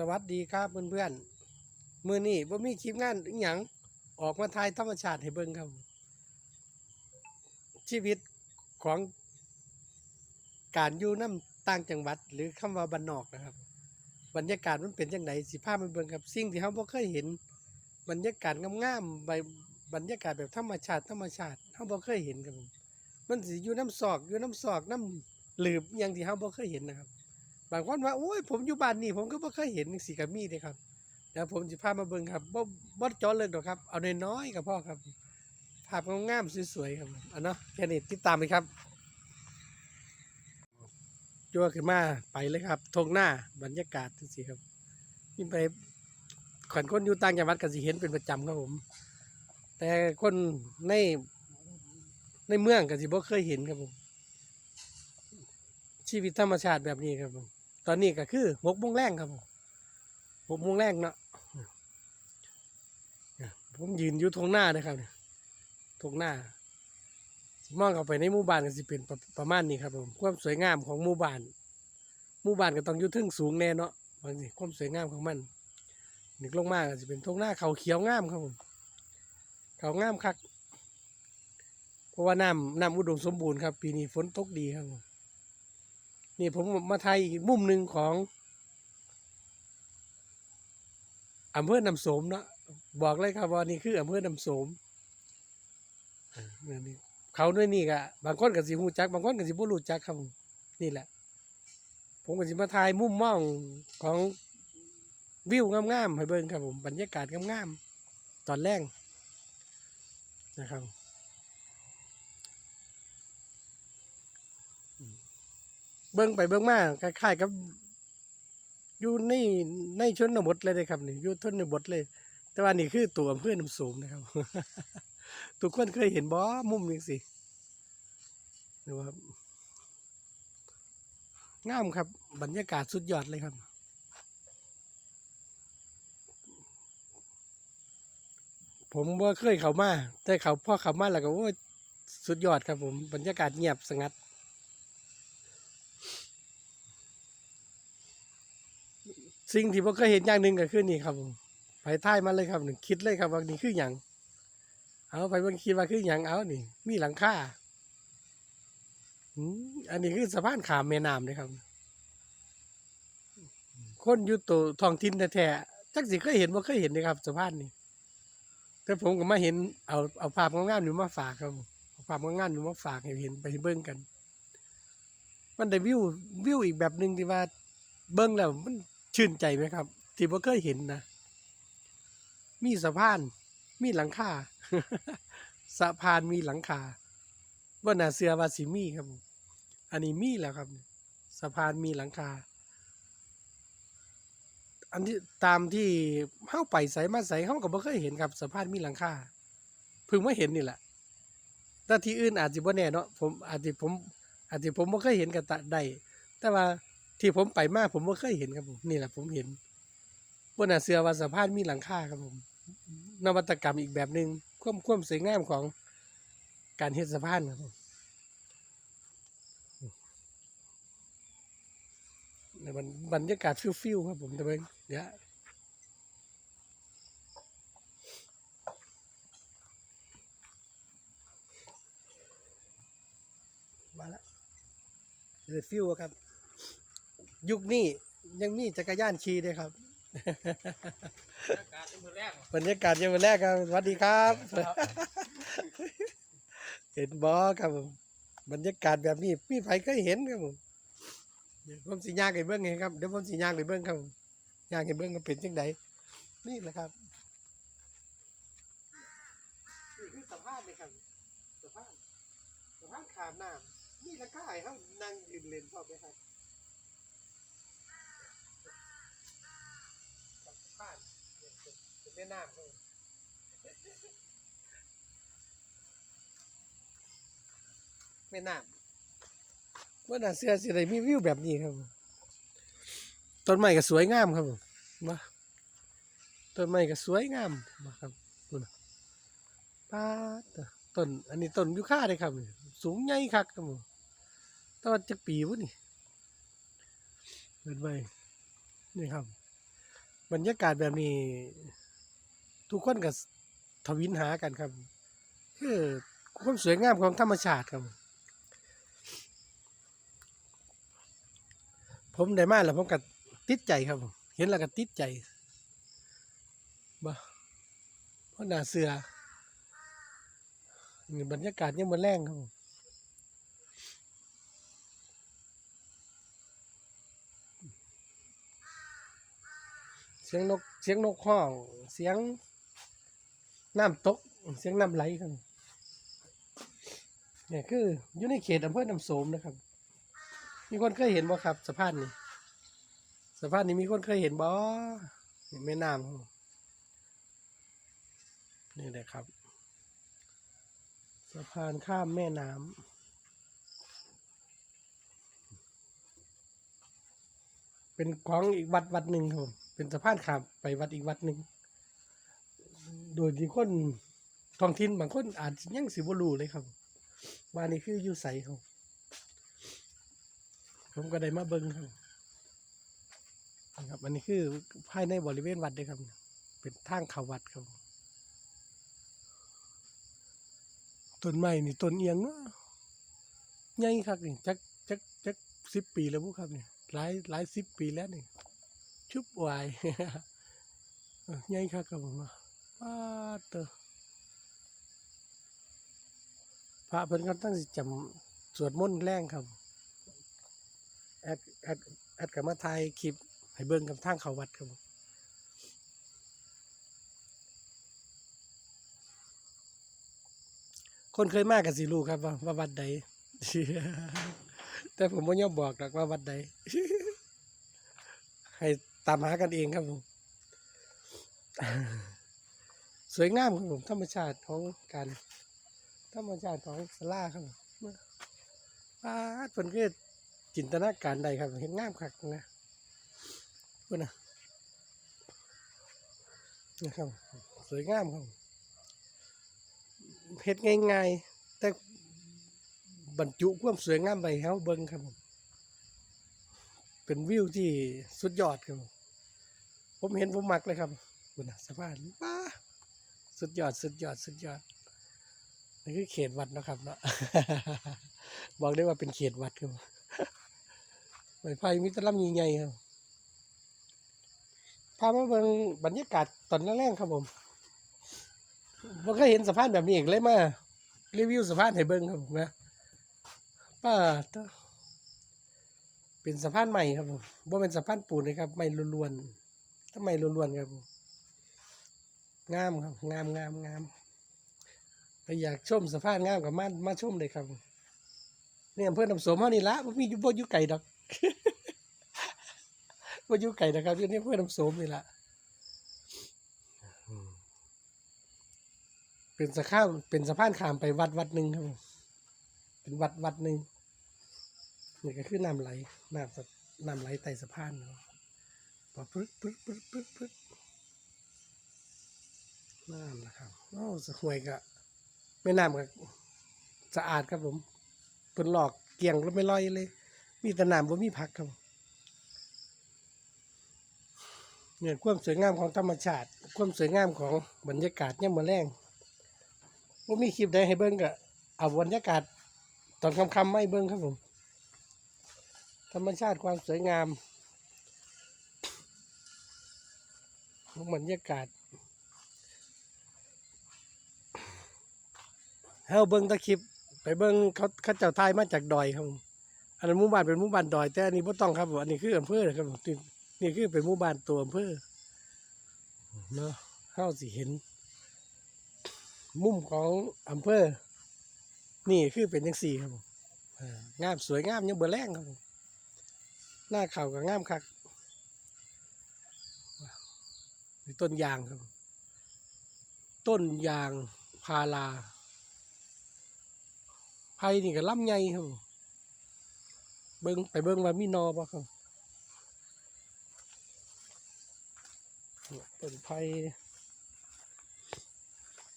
สวัสดีครับเพื่อนๆมือนี้บ่มีคลิปงานอหย่างออกมาถ่ายธรรมชาติให้เบิ่งครับ ชีวิตของการอยู่น้ำต่างจังหวัด หรือคำว่าบ้านนอกนะครับ บรรยากาศมันเป็นจังไดสิพามันเบิ่งครับ สิ่งที่เราบ่เคยเห็น บรรยากาศงามๆใบบรรยากาศแบบธรรมชาติ ธรรมชาติเราบ่เคยเห็นครับมันสิอยู่น้ำซอกอยู่น้ำซอกน้ำหลืบอย่างที่เราบ่เคยเห็นนะครับ บางคนว่าโอ้ยผมอยู่บ้านนี่ผมก็บ่เคยเห็นสีกามีเลยครับเดี๋ยวผมจะพามาเบิ่งครับบ่บ่จอเลยดอกครับ เอาน้อยๆกับพ่อครับภาพงามๆสวยๆครับอันเนาะแค่นี้ติดตามไปครับจั่วขึ้นมาไปเลยครับทงหน้าบรรยากาศสิครับนี่งไปขอนคนอยู่ต่างจังหวัดก็สิเห็นเป็นประจำครับผม แต่คนในในเมืองก็สิบ่เคยเห็นครับผมชีวิตธรรมชาติแบบนี้ครับผม ตอนนี้ก็คือหกโมงแรงครับผมหกโมงแรงเนาะผมยืนอยู่ทงหน้านะครับเนี่ยทงหน้ามองเข้าไปในหมู่บ้านก็สิเป็นประประมาณนี้ครับผมความสวยงามของหมู่บ้านหมู่บ้านก็ต้องอยู่ทึ่งสูงแน่เนาะบางทีความสวยงามของมันนึกลงมาก็สิเป็นทงหน้าเขาเขียวงามครับผมเขางามคักเพราะว่าน้ำน้ำอุดมสมบูรณ์ครับ ปีนี้ฝนตกดีครับผม นี่ผมมาไทยอีกมุมหนึ่งของอำเภอนำโสมเนาะบอกเลยครับว่านี่คืออำเภอนำโสมเออเนี่ยนี่เขาด้วยนี่กะบางคนก็สิฮู้จัก บางคนก็สิบ่รู้จักครับผมนี่แหละ ผมก็สิมาถ่ายมุมมองของวิวงามๆให้เบิ่งครับผมบรรยากาศงามๆตอนแรกนะครับ เบิ่งไปเบิ่งมาคล้ายๆกับอยู่ในในชนบทเลยนะครับนี่อยู่ชนบทเลย แต่ว่านี่คือตัวอำเภอน้ำโสมนะครับ ทุกคนเคยเห็นบ่มุมนี้สิหรือว่างามครับ บรรยากาศสุดยอดเลยครับ ผมว่าเคยเขามาแต่เขาพ่อเขามาแล้วก็โอ้ยสุดยอดครับผมบรรยากาศเงียบสงัด สิ่งที่ผมเคยเห็นอย่างหนึ่งก็คือนี่ครับผมไปท่ายมาเลยครับหนึ่งคิดเลยครับว่านี่คืออย่างเอาไปบางคิดว่าคืออย่างเอานี่ มีหลังคาอืมอันนี้คือสะพานขามแม่น้ำเลยครับ คนอยู่ตัวทองถิ่นแท้ๆจักสิเคยเห็นว่าเคยเห็นนะครับสะพานนี่แต่ผมก็มาเห็นเอาเอาภาพงามๆอยู่มาฝากครับผมเอาภาพงามๆอยู่มาฝากให้เห็นไปเบิ่งกัน มันได้วิววิวอีกแบบหนึ่งที่ว่าเบิ่งแล้วมัน ชื่นใจไหมครับ ที่บ่เคยเห็นนะมีสะพาน มีหลังคาสะพานมีหลังคาบ่น่าเสือว่าสิมีครับ อันนี้มีแล้วครับสะพานมีหลังคา อันที่ตามที่เฮาไปใส่มาใส่เฮาก็บ่เคยเห็นครับสะพานมีหลังคาเพิ่งมาเห็นนี่แหละแต่ที่อื่นอาจสิบ่แน่เนาะผมอาจสิผม อาจสิผมบ่เคยเห็นก็ตะได้แต่ว่า ที่ผมไปมากผมไม่เคยเห็นครับผมนี่แหละผมเห็นบนอาเสือว่าสะพานมีหลังคาครับผม นวัตกรรมอีกแบบหนึ่งความความสวยงามของการเฮ็ดสะพานครับผมในบรรบรรยากาศฟิวๆครับผมจะไปเดี๋ยวมาแล้วเดือฟิวครับ ยุคนี้ยังมีจักรยานขี่ด้วยครับ บรรยากาศยังวันแรกครับสวัสดีครับ เห็นบอครับผมบรรยากาศแบบนี้พี่ไผก็เห็นครับผมเดี๋ยวผมสิย่างให้เบิ้งไงครับเดี๋ยวผมสิย่างให้เบิ้งครับผมย่างให้เบิ้งก็เป็นจังไดนี่แหละครับนี่คือสภาพเลยครับสภาพสภาพขาดน้ำนี่ละก็ไอ้เขานั่งยืนเล่นพร้อมไหมครับกับบ้านเนี่ย เป็นนแม่น้ำครับแม่น้ำว่าน่าเสื้อสิได้มีวิวแบบนี้ครับ ต้นไม้ก็สวยงามครับผมมาต้นไม้ก็สวยงามมาครับดูนะป้าต้นอันนี้ต้นยูคาเลยครับ สูงใหญ่คักครับผมตว่าจะปีวะนี่เปิดไปนี่ครับ บรรยากาศแบบนี้ ทุกคนก็ทวินหากันครับ คือความสวยงามของธรรมชาติครับ ผมได้มาแล้วผมก็ติดใจครับ เห็นแล้วก็ติดใจบ่เพราะหน้าเสือนี่บรรยากาศยังมันแรงครับเสียงนกเสียงนกห้องเสียง น้ำตก เสียงน้ำไหลครับเนี่ยคืออยู่ในเขตอำเภอน้ำโสมนะครับ มีคนเคยเห็นบ่ครับสะพานนี้สะพานนี้มีคนเคยเห็นบ่นี่แม่น้ำนี่แหละครับสะพานข้ามแม่น้ำเป็นของอีกวัดวัดหนึ่งครับเป็นสะพานข้ามไปวัดอีกวัดหนึ่ง โดยที่คนท้องถิ่นบางคนอาจยังสิบ่รู้เลยครับว่านี่คืออยู่ไสครับผมก็ได้มาเบิ้งครับนะครับอันนี้คือภายในบริเวณวัดเลยครับ เป็นทางเขาวัดครับต้นไม้นี่ต้นเอียงเนาะใหญ่ครับนี่จักจักจักสิบปีแล้วบุครับนี่หลายหลายสิบปีแล้วนี่ชุบวายใหญ่ครับครับผมว่า ป้าเตอพระเพิ่นก็ตั้งสิจำสวดมนต์แรงครับแอดแอดแอดกับมาถ่ายคลิปให้เบิ่งกับทางเขาวัดครับคนเคยมากกับสิรู้ครับว่าว่าวัดใดแต่ผมไม่ยอมบอกหรอกว่าวัดใดให้ตามหากันเองครับผม สวยงามครับผมธรรมชาติของการธรรมชาติของสลาครับผมป้าดเพิ่นก็จินตนาการใดครับ เห็นงามคักนะเพื่อนนะนะครับสวยงามครับเฮ็ดง่ายๆ แต่บรรจุความสวยงามไปเฮาเบิ่งครับผมเป็นวิวที่สุดยอดครับ ผมผมเห็นผมมักเลยครับคุณนะสะพานป้า สุดยอดสุดยอดสุดยอดนี่คือเขตวัดนะครับเนาะบอกได้ว่าเป็นเขตวัดครับไม้ไผ่มีแตะลำยิงใหญ่ครับพามาเบิ่งบรรยากาศตอนแรกๆครับผมบ่เคยเห็นสะพานแบบนี้อีกเลยมารีวิวสะพานให้เบิ่งครับผมนะป้าเป็นสะพานใหม่ครับผมบ่าเป็นสะพานปูนนะครับ ไม้ล้วนๆถ้าไมล้วนๆครับผม งามครับงามงามงามอยากชมสะพานงามกับมามาชมเลยครับเนี่ยอำเภอน้ำสมเฮานี่ละบ่มีอยู่บ่อยู่ไกลดอกบ่อยู่ไกลนะครับอยู่นี่อำเภอน้ำสมนี่ละเป็นสะข้ามเป็นสะพานข้ามไปวัดวัดหนึ่งครับเป็นวัดวัดหนึ่งนี่ก็คือน้ำไหลน้ำสะน้ำไหลใต้สะพานเนาะปะปึ๊ดปึ๊ดปึ๊ดปึ๊ดปึ๊ด น้ำนะครับโอ้สห่วยกะไม่น้ำกับสะอาดครับผมเพิ่นหลอกเกี่ยงแล้วไม่ลอยเลย มีแต่น้ำบ่มีผักครับเนี่ยความสวยงามของธรรมชาติ ความสวยงามของบรรยากาศเนี่ยามมาแรงว่ามีคลิปใดให้เบิ้งก็เอาบรรยากาศตอนค่ำๆไม่เบิ้งครับผม ธรรมชาติความสวยงามของบรรยากาศให้ เอาเบิ้งตะคลิป ไปเบิ้งเขาเขาเจ้าทายมาจากดอยครับผมอันนั้นหมู่บ้านเป็นหมู่บ้านดอย แต่อันนี้บ่ต้องครับผมอันนี้คืออำเภอครับผมนี่คือเป็นหมู่บ้านตัวอำเภอเนาะเฮาสิเห็น มุมของอำเภอ นี่คือเป็นจังสี่ครับผมอ่างามสวยงามยังเบอแรงครับผมหน้าเขาก็งามคักต้นยางครับ ต้นยางพารา ไผ่นี่ก็ล่ำใหญ่ครับผมเบิ้งไปเบิ้งว่ามีนอบ่ครับต้นไผ่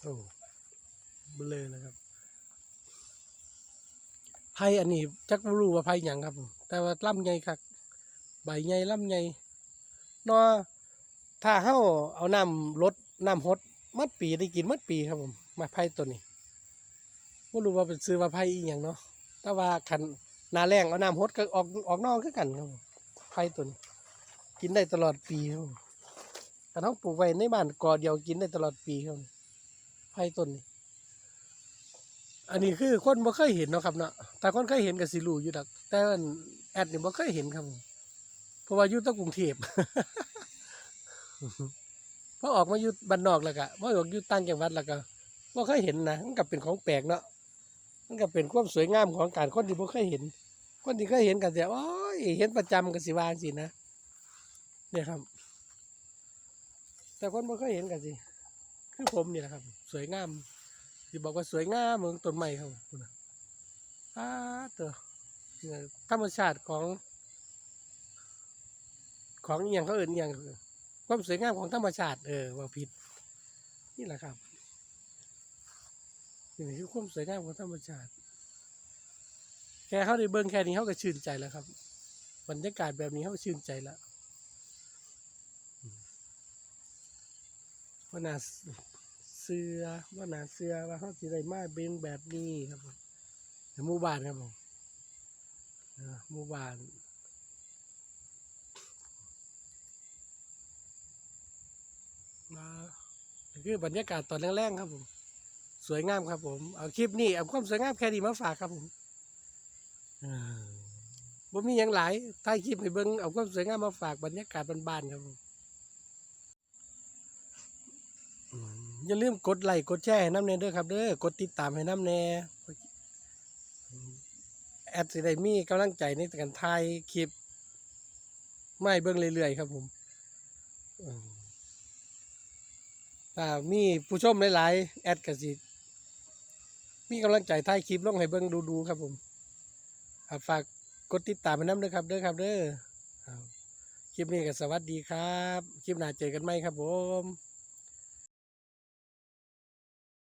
โอ้เบลอนะครับไผ่อันนี้จักบ่รู้ว่าไผ่หยังครับ แต่ว่าล่ำใหญ่คักใบใหญ่ล่ำใหญ่นอถ้าเฮาเอาน้ำลดน้ำฮดมัดปีได้กินมัดปีครับผมไม้ไผ่ตัวนี้ บ่รู้ว่าเป็นซื้อว่าไผ่อีหยังเนาะแต่ว่าคันนาแรงเอาน้ำฮดก็ออกออกนอกคือกันครับไผ่ตัวนี้กินได้ตลอดปีครับผมแต่ต้องปลูกไว้ในบ้านกอเดียวกินได้ตลอดปีครับไผ่ต้นนี้อันนี้คือคนบ่เคยเห็นเนาะครับเนาะแต่คนเคยเห็นก็สิรูอยู่ดอกแต่แอดนี่บ่เคยเห็นครับ เพราะว่าอยู่แตะกรุงเทพพอออกมาอยู่บ้านนอกแล้วก็พอออกอยู่ต่างจังหวัดแล้วก็บ่เคยเห็นนะมันก็เป็นของแปลกเนาะ มันก็เป็นความสวยงามของการคนที่บ่เคยเห็น คนที่เคยเห็นก็จะโอ้ยเห็นประจำก็สิว่างซี่นะเนี่ยครับ แต่คนบ่เคยเห็นก็สิคือผมนี่แหละครับ สวยงามสิบอกว่าสวยงามเมือนต้นไม้ครับคุณน่ะอ้าตัวเนี่ยธรรมชาติของของอย่างเขาอื่นอย่างความสวยงามของธรรมชาติเออว่าผิด นี่แหละครับ นี่คือความสวยงามของธรรมชาติ แค่เขาได้เบิ่งแค่นี้เขาก็ชื่นใจแล้วครับ บรรยากาศแบบนี้เขาชื่นใจแล้วว่านาเสือว่านาเสือว่าเขาสิได้มาเบ่งแบบนี้ครับผมหมู่บ้านครับผมหมู่บ้านมานี่คือบรรยากาศตอนแรกๆครับผม วยงามครับผมเอาคลิปนี้เอาความสวยงามแค่นี้มาฝากครับผมบ่มีอย่างหลายถ่ายคลิปให้เบิ่งเอาความสวยงามมาฝากบรรยากาศบ้านๆครับผมอย่าลืมกดไลค์กดแชร์ให้น้ำแน่เด้อครับเด้อกดติดตามให้น้ำแน่แอดสิได้มีกำลังใจในการถ่ายคลิป ไม่เบิ่งเรื่อยๆครับผมมถ้ามีผู้ชมหลายๆแอดก็สิ มีกำลังใจถ่ายคลิปลงให้เบิ่งดูๆครับผมฝากกดติดตามไปน้ำเด้อครับเด้อครับเด้อคลิปนี้ก็สวัสดีครับ คลิปหน้าเจอกันไหมครับผม